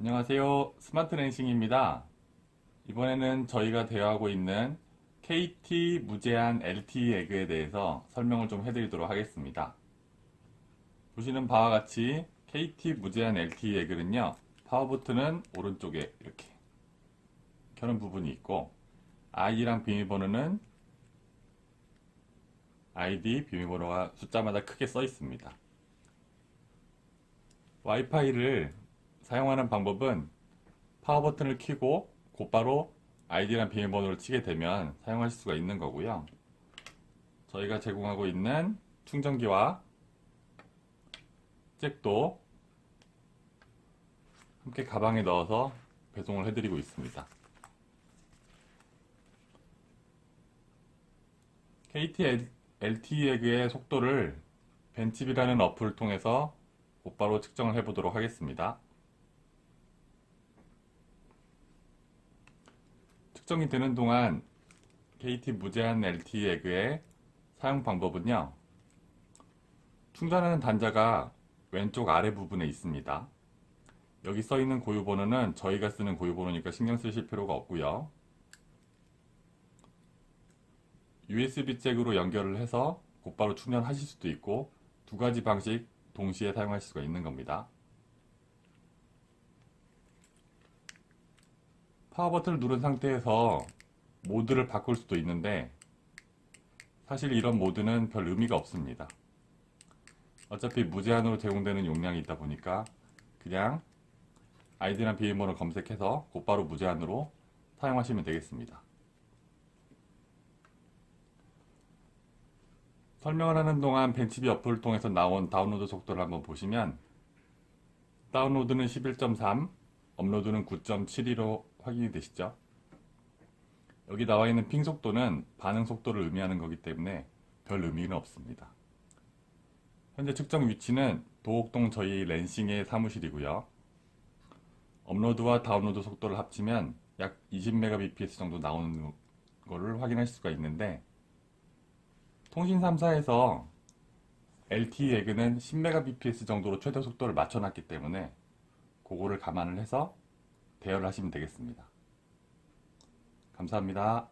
안녕하세요. 스마트 렌싱입니다. 이번에는 저희가 대여하고 있는 KT 무제한 LTE 에그에 대해서 설명을 좀 해드리도록 하겠습니다. 보시는 바와 같이 KT 무제한 LTE 에그는요, 파워 버튼은 오른쪽에 이렇게 켜는 부분이 있고, 아이디랑 비밀번호는 아이디 비밀번호가 숫자마다 크게 써 있습니다. 와이파이를 사용하는 방법은 파워 버튼을 켜고 곧바로 아이디랑 비밀번호를 치게 되면 사용하실 수가 있는 거고요. 저희가 제공하고 있는 충전기와 잭도 함께 가방에 넣어서 배송을 해드리고 있습니다. KT LTE 에그의 속도를 벤칩이라는 어플을 통해서 곧바로 측정을 해보도록 하겠습니다. 측정이 되는 동안 KT 무제한 LTE 에그의 사용 방법은요. 충전하는 단자가 왼쪽 아래 부분에 있습니다. 여기 써 있는 고유 번호는 저희가 쓰는 고유 번호니까 신경 쓰실 필요가 없고요. USB 잭으로 연결을 해서 곧바로 충전하실 수도 있고 두 가지 방식 동시에 사용할 수가 있는 겁니다. 파워 버튼을 누른 상태에서 모드를 바꿀 수도 있는데 사실 이런 모드는 별 의미가 없습니다. 어차피 무제한으로 제공되는 용량이 있다 보니까 그냥 아이디나 비밀번호 검색해서 곧바로 무제한으로 사용하시면 되겠습니다. 설명을 하는 동안 벤치비 어플을 통해서 나온 다운로드 속도를 한번 보시면 다운로드는 11.3, 업로드는 9.72로 확인이 되시죠? 여기 나와 있는 핑 속도는 반응 속도를 의미하는 거기 때문에 별 의미는 없습니다. 현재 측정 위치는 도곡동 저희 렌싱의 사무실이고요. 업로드와 다운로드 속도를 합치면 약 20mbps 정도 나오는 거를 확인할 수가 있는데 통신 3사에서 LTE 에그는 10mbps 정도로 최대 속도를 맞춰놨기 때문에 그거를 감안을 해서 대여를 하시면 되겠습니다. 감사합니다.